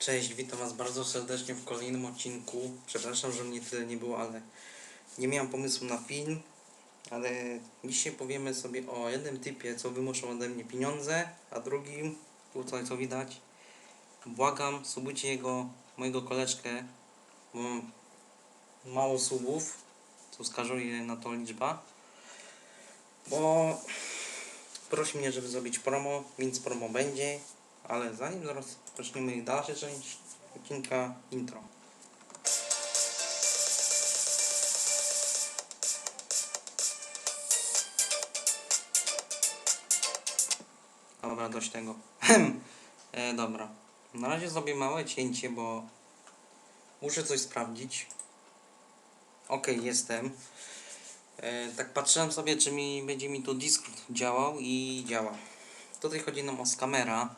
Cześć, witam Was bardzo serdecznie w kolejnym odcinku. Przepraszam, że mnie tyle nie było, ale nie miałem pomysłu na film. Ale dzisiaj powiemy sobie o jednym typie, co wymuszą ode mnie pieniądze, a drugim, tutaj co widać, błagam, subujcie jego, mojego koleżkę, bo mam mało subów, co wskazuje na to liczba. Bo prosi mnie, żeby zrobić promo, więc promo będzie. Ale zanim zaraz zaczniemy dalszą część odcinka intro. Dobra, dość tego. e, dobra. Na razie zrobię małe cięcie, bo muszę coś sprawdzić. Okej, jestem. E, tak patrzyłem sobie, czy mi będzie mi tu Discord działał i działa. Tutaj chodzi nam o skamera,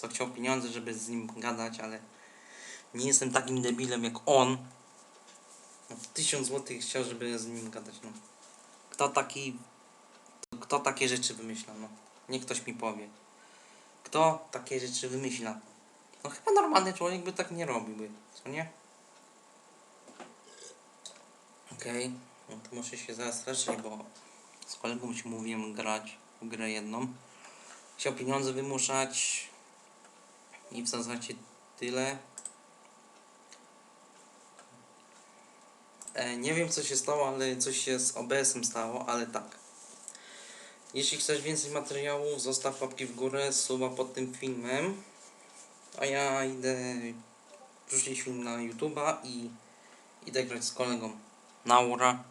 co chciał pieniądze, żeby z nim gadać, ale nie jestem takim debilem jak on. No, Tysiąc złotych chciał, żeby z nim gadać. No. Kto taki. Kto takie rzeczy wymyśla? No. Niech ktoś mi powie. Kto takie rzeczy wymyśla? No chyba normalny człowiek by tak nie robiłby, co nie? Okej, no to muszę się zastraszyć, bo z kolegą się mówiłem grać w grę jedną. Chciał pieniądze wymuszać i w zasadzie tyle. E, nie wiem co się stało, ale coś się z OBS-em stało, ale tak. Jeśli chcesz więcej materiałów, zostaw łapki w górę, suba pod tym filmem. A ja idę wrzucić film na YouTube'a i idę grać z kolegą. Naura.